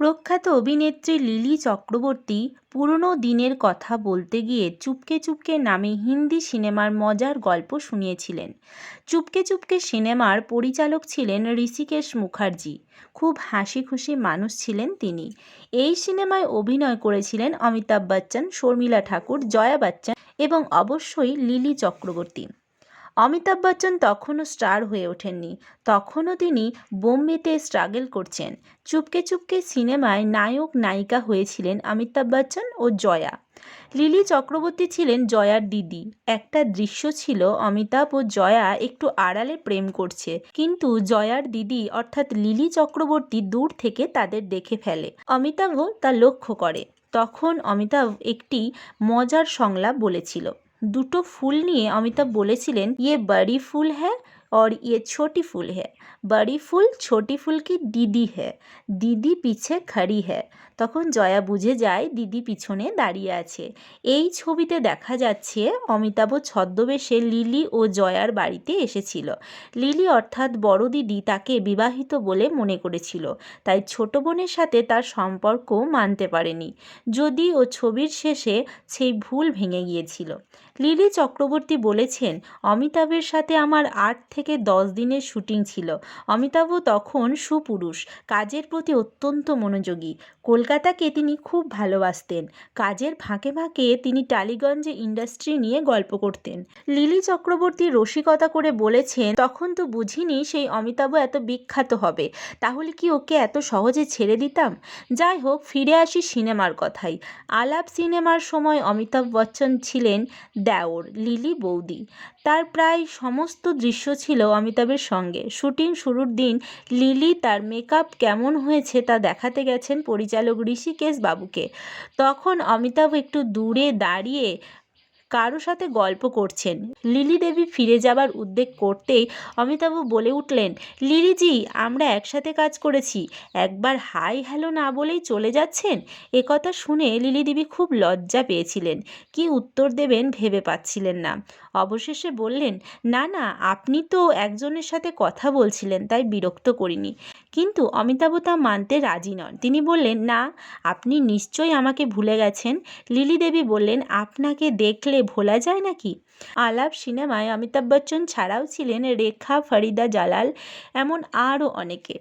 প্রখ্যাত অভিনেত্রী লিলি চক্রবর্তী পুরনো দিনের কথা বলতে গিয়ে চুপকে চুপকে নামে হিন্দি সিনেমার মজার গল্প শুনিয়েছিলেন। চুপকে চুপকে সিনেমার পরিচালক ছিলেন ঋষিকেশ মুখার্জি। খুব হাসি খুশি মানুষ ছিলেন তিনি। এই সিনেমায় অভিনয় করেছিলেন অমিতাভ বচ্চন, শর্মিলা ঠাকুর, জয়া বচ্চন এবং অবশ্যই লিলি চক্রবর্তী। অমিতাভ বচ্চন তখনও স্টার হয়ে ওঠেননি। তখনও তিনি বোম্বেতে স্ট্রাগল করছেন। চুপকে চুপকে সিনেমায় নায়ক, নায়িকা হয়েছিলেন অমিতাভ বচ্চন ও জয়া। লিলি চক্রবর্তী ছিলেন জয়ার দিদি। একটা দৃশ্য ছিল অমিতাভ ও জয়া একটু আড়ালে প্রেম করছে। কিন্তু জয়ার দিদি, অর্থাৎ লিলি চক্রবর্তী দূর থেকে তাদের দেখে ফেলে। অমিতাভও তা লক্ষ্য করে। তখন অমিতাভ একটি মজার সংলাপ বলেছিল। দুটো ফুল নিয়ে অমিতাভ বলেছিলেন ইয়ে বড়ি ফুল হ্যাঁ? और ये छोटी फूल है बड़ी ফুল ছোটি ফুল কি দিদি হ্যাঁ দিদি পিছে খড়ি হ্যাঁ তখন জয়া বুঝে যায় দিদি পিছনে দাঁড়িয়ে আছে এই ছবিতে দেখা যাচ্ছে অমিতাভ ছদ্মবেশে লিলি ও জয়ার বাড়িতে এসেছিল লিলি অর্থাৎ বড় দিদি তাকে বিবাহিত বলে মনে করেছিল তাই ছোট বোনের সাথে তার সম্পর্ক মানতে পারেনি যদি ও ছবির শেষে সেই ভুল ভেঙে গিয়েছিল লিলি চক্রবর্তী বলেছেন অমিতাভের সাথে আমার আট থেকে দশ দিনের শুটিং ছিল। অমিতাভ তখন সুপুরুষ, কাজের প্রতি অত্যন্ত মনোযোগী। কলকাতাকে তিনি খুব ভালোবাসতেন। কাজের ফাঁকে ফাঁকে তিনি টালিগঞ্জে ইন্ডাস্ট্রি নিয়ে গল্প করতেন। লিলি চক্রবর্তী রসিকতা করে বলেছেন, তখন তো বুঝিনি সেই অমিতাভ এত বিখ্যাত হবে। তাহলে কি ওকে এত সহজে ছেড়ে দিতাম? যাই হোক, ফিরে আসি সিনেমার কথাই আলাপ সিনেমার সময় অমিতাভ বচ্চন ছিলেন দেওর, লিলি বৌদি। তার প্রায় সমস্ত দৃশ্য ছিল অমিতাভের সঙ্গে। শুটিং শুরুর দিন লিলি তার মেকআপ কেমন হয়েছে তা দেখাতে গেছেন পরিচালক ঋষিকেশ বাবুকে। তখন অমিতাভ একটু দূরে দাঁড়িয়ে কারও সাথে গল্প করছেন। লিলি দেবী ফিরে যাবার উদ্যোগ করতেই অমিতাভ বলে উঠলেন লিলিজি আমরা একসাথে কাজ করেছি। একবার হাই হ্যালো না বলেই চলে যাচ্ছেন? একথা শুনে লিলি দেবী খুব লজ্জা পেয়েছিলেন। কি উত্তর দেবেন ভেবে পাচ্ছিলেন না। অবশেষে বললেন, না না, আপনি তো একজনের সাথে কথা বলছিলেন, তাই বিরক্ত করিনি। কিন্তু অমিতাভ তা মানতে রাজি নন। তিনি বললেন, না, আপনি নিশ্চয়ই আমাকে ভুলে গেছেন। লিলি দেবী বললেন, আপনাকে দেখলে ভোলা যায় নাকি? আলাপ সিনেমায় অমিতাভ বচ্চন ছাড়াও ছিলেন রেখা, ফরিদা জালাল, এমন আরও অনেকে।